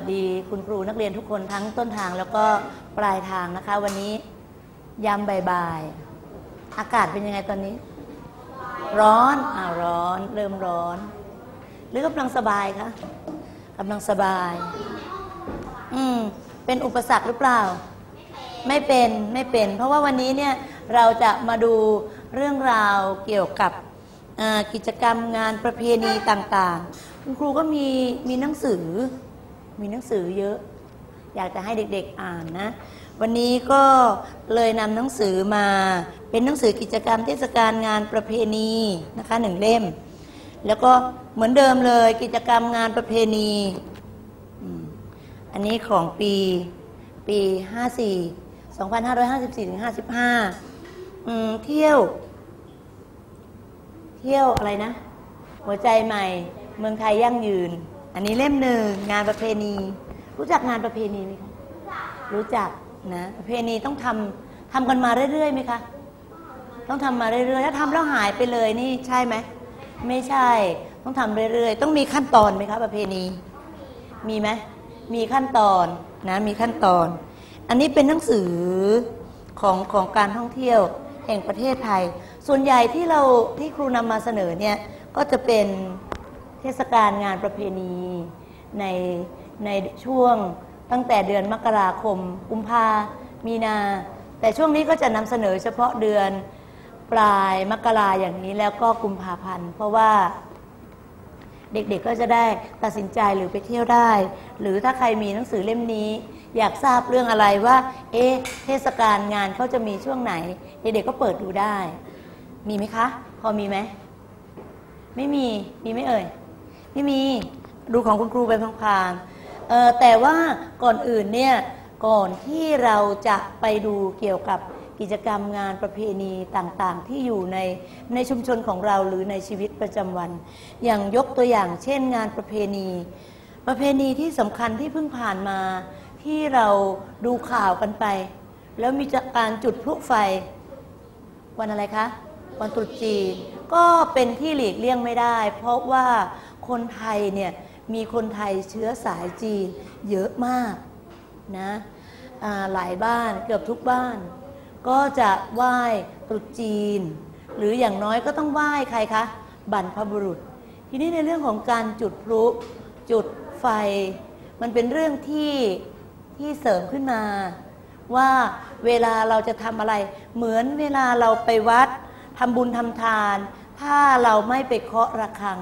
สดีคุณครูนักเรียนทุกคนทั้งต้นทางแล้วก็ปลายทางนะคะ วันนี้ยามบ่ายๆอากาศเป็นยังไงตอนนี้ ร้อนอ่าร้อน เริ่มร้อน หรือกำลังสบายคะกำลังสบาย อืมเป็นอุปสรรคหรือเปล่า ไม่เป็นไม่เป็น เพราะว่าวันนี้เนี่ยเราจะมาดูเรื่องราวเกี่ยวกับกิจกรรมงานประเพณีต่างๆ คุณครูก็มีมีหนังสือ มีหนังสือเยอะ อยากจะให้เด็กๆอ่านนะ วันนี้ก็เลยนำหนังสือมาเป็นหนังสือกิจกรรมเทศกาลงานประเพณีนะคะหนึ่งเล่ม แล้วก็เหมือนเดิมเลยกิจกรรมงานประเพณี อันนี้ของปีปี 54 2554ถึง55 เที่ยว เที่ยวอะไรนะ หัวใจใหม่ เมืองไทยยั่งยืน อันนี้เล่มหนึ่งงานประเพณี รู้จักงานประเพณีไหมคะรู้จักนะประเพณีต้องทำทำกันมาเรื่อยๆไหมคะต้องทำมาเรื่อยๆถ้าทำแล้วหายไปเลยนี่ใช่ไหมไม่ใช่ต้องทำเรื่อยๆ ต้องมีขั้นตอนไหมคะประเพณีมีไหมมีขั้นตอนนะมีขั้นตอน อันนี้เป็นหนังสือของของการท่องเที่ยวแห่งประเทศไทย ส่วนใหญ่ที่เราที่ครูนำมาเสนอเนี่ยก็จะเป็น เทศกาลงานประเพณีในในช่วงตั้งแต่เดือนมกราคมกุมภามีนา แต่ช่วงนี้ก็จะนำเสนอเฉพาะเดือนปลายมกราอย่างนี้แล้วก็กุมภาพันธ์ เพราะว่าเด็กๆก็จะได้ตัดสินใจหรือไปเที่ยวได้ หรือถ้าใครมีหนังสือเล่มนี้ อยากทราบเรื่องอะไรว่า เอ๊ะเทศกาลงานเขาจะมีช่วงไหน เด็กๆก็เปิดดูได้ มีไหมคะ พอมีไหม ไม่มี มีไหมเอ่ย ไม่มีดูของคุณครูไปพลางๆเออแต่ว่าก่อนอื่นเนี่ยก่อนที่เราจะไปดูเกี่ยวกับกิจกรรมงานประเพณีต่างๆ ที่อยู่ในในชุมชนของเราหรือในชีวิตประจำวัน อย่างยกตัวอย่างเช่นงานประเพณี ประเพณีที่สำคัญที่เพิ่งผ่านมาที่เราดูข่าวกันไป แล้วมีจากการจุดพลุไฟ วันอะไรคะ วันตรุษจีนก็เป็นที่หลีกเลี่ยงไม่ได้ เพราะว่า คนไทยเนี่ยมีคนไทยเชื้อสายจีนเยอะมากนะหลายบ้านเกือบทุกบ้าน ก็จะไหว้ตรุษจีน หรืออย่างน้อยก็ต้องไหว้ใครคะบรรพบุรุษ ทีนี้ในเรื่องของการจุดพลุจุดไฟ มันเป็นเรื่องที่ที่เสริมขึ้นมา ว่าเวลาเราจะทำอะไร เหมือนเวลาเราไปวัดทำบุญทำทาน ถ้าเราไม่ไปเคาะระฆัง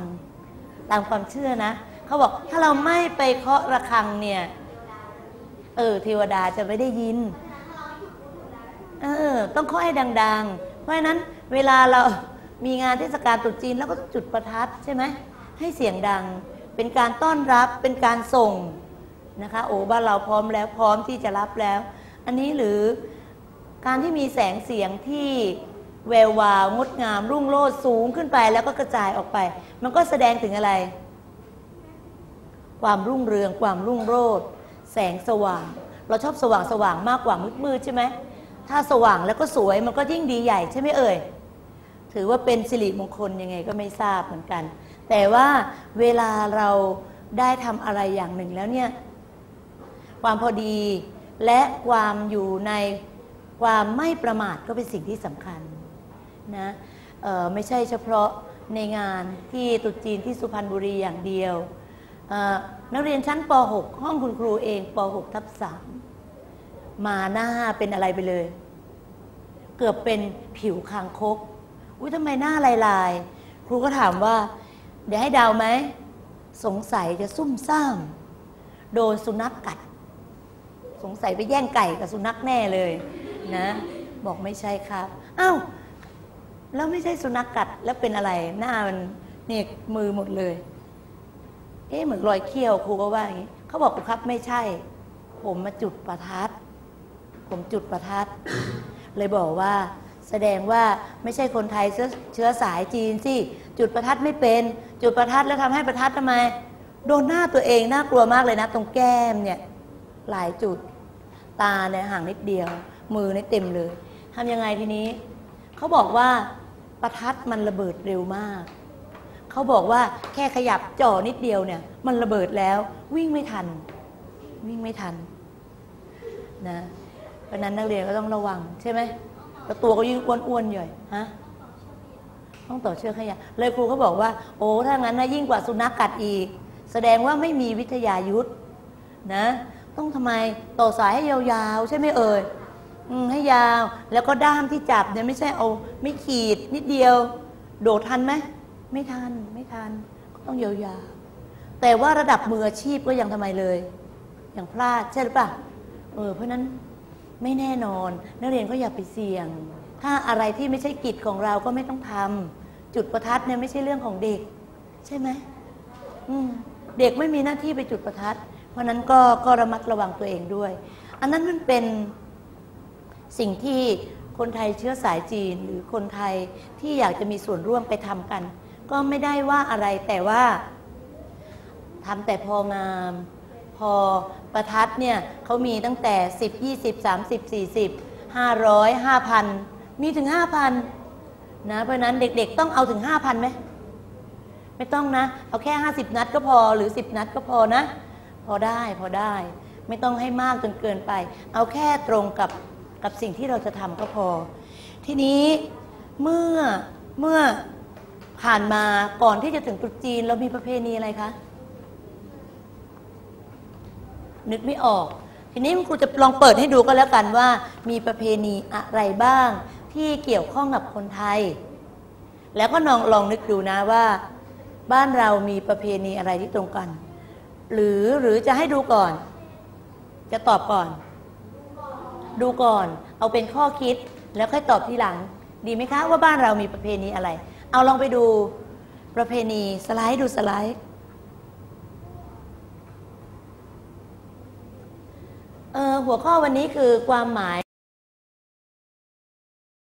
ตามความเชื่อนะเขาบอกถ้าเราไม่ไปเคาะระฆังเนี่ยเออเทวดาจะไม่ได้ยินเออต้องเคาะให้ดัง ๆ เพราะฉะนั้นเวลาเรามีงานเทศกาลตรุษจีนแล้วก็ต้องจุดประทัดใช่ไหมให้เสียงดัง เป็นการต้อนรับเป็นการส่งนะคะโอ้บ้านเราพร้อมแล้วพร้อมที่จะรับแล้ว อันนี้หรือการที่มีแสงเสียงที่ แวววาวงดงาม รุ่งโรจน์สูงขึ้นไปแล้วก็กระจายออกไป มันก็แสดงถึงอะไร ความรุ่งเรือง ความรุ่งโรจน์แสงสว่าง เราชอบสว่างสว่างมากกว่ามืดมืดใช่ไหมถ้าสว่างแล้วก็สวยมันก็ยิ่งดีใหญ่ใช่ไหมเอ่ยถือว่าเป็นสิริมงคลยังไงก็ไม่ทราบเหมือนกัน แต่ว่าเวลาเราได้ทำอะไรอย่างหนึ่งแล้วเนี่ย ความพอดีและความอยู่ในความไม่ประมาทก็เป็นสิ่งที่สำคัญ นะไม่ใช่เฉพาะในงานที่ตุจีนที่สุพรรณบุรีอย่างเดียว นักเรียนชั้นป .6 ห้องคุณครูเองป .6 ทับ3มาหน้าเป็นอะไรไปเลย เกือบเป็นผิวคางคกอุ้ยทำไมหน้าลายๆครูก็ถามว่า เดี๋ยวให้ดาวไหม สงสัยจะซุ่มซ่าม โดนสุนัขกกัด สงสัยไปแย่งไก่กับสุนัขแน่เลยนะ บอกไม่ใช่ครับ อ้าว แล้วไม่ใช่สุนัขกัดแล้วเป็นอะไร หน้ามันเนี่ยมือหมดเลย เอ๊ะเหมือนรอยเขี้ยวครูก็ว่าอย่างนี้เขาบอกครูครับไม่ใช่ ผมมาจุดประทัด ผมจุดประทัด เลยบอกว่า แสดงว่าไม่ใช่คนไทยเชื้อสายจีนสิจุดประทัดไม่เป็น จุดประทัดแล้วทำให้ประทัดทำไม โดนหน้าตัวเองน่ากลัวมากเลยนะ ตรงแก้มเนี่ยหลายจุดตาเนี่ยห่างนิดเดียว มือเนี่ยเต็มเลยทำยังไงทีนี้เขาบอกว่า ประทัดมันระเบิดเร็วมาก เขาบอกว่าแค่ขยับจ่อนิดเดียวเนี่ย มันระเบิดแล้ววิ่งไม่ทัน วิ่งไม่ทันนะเพราะนั้นนักเรียนก็ต้องระวังใช่ไหมแล้วตัวก็ยิ่งอ้วนๆใหญ่ฮะต้องต่อเชือกให้ยาวเลยครูเขาบอกว่า โอ้ถ้างั้นนะยิ่งกว่าสุนัขกัดอีก แสดงว่าไม่มีวิทยายุทธนะ ต้องทำไมต่อสายให้ยาวๆ ใช่ไหมเอ่ย ให้ยาว แล้วก็ด้ามที่จับเนี่ยไม่ใช่เอาไม่ขีดนิดเดียว โดดทันไหมไม่ทันไม่ทันก็ต้องยาวๆแต่ว่าระดับมืออาชีพก็ยังทำไมเลยอย่างพลาดใช่หรือเปล่าเออเพราะนั้นไม่แน่นอน นักเรียนก็อย่าไปเสี่ยง ถ้าอะไรที่ไม่ใช่กิจของเราก็ไม่ต้องทำจุดประทัดเนี่ยไม่ใช่เรื่องของเด็ก ใช่ไหมอืมเด็กไม่มีหน้าที่ไปจุดประทัด เพราะฉะนั้นก็ก็ระมัดระวังตัวเองด้วย อันนั้นมันเป็น สิ่งที่คนไทยเชื้อสายจีน หรือคนไทยที่อยากจะมีส่วนร่วมไปทำกัน ก็ไม่ได้ว่าอะไรแต่ว่าทำแต่พองาม พอประทัดเนี่ยเขามีตั้งแต่ 10 20 30 40 500 5,000 มีถึง 5,000นะเพราะนั้นเด็กๆต้องเอาถึง 5,000ไหมไม่ต้องนะ เอาแค่ 50 นัดก็พอหรือ 10 นัดก็พอนะ พอได้พอได้ ไม่ต้องให้มากจนเกินไป เอาแค่ตรงกับ กับสิ่งที่เราจะทำก็พอ ทีนี้เมื่อเมื่อผ่านมาก่อนที่จะถึงตรุษจีน เรามีประเพณีอะไรคะ นึกไม่ออก ทีนี้ครูจะลองเปิดให้ดูก็แล้วกันว่า มีประเพณีอะไรบ้าง ที่เกี่ยวข้องกับคนไทย แล้วก็ลองลองนึกดูนะว่า บ้านเรามีประเพณีอะไรที่ตรงกัน หรือหรือจะให้ดูก่อน จะตอบก่อน ดูก่อน เอาเป็นข้อคิดแล้วค่อยตอบทีหลัง ดีไหมคะว่าบ้านเรามีประเพณีอะไร เอาลองไปดูประเพณีสไลด์ดูสไลด์เออหัวข้อวันนี้คือความหมาย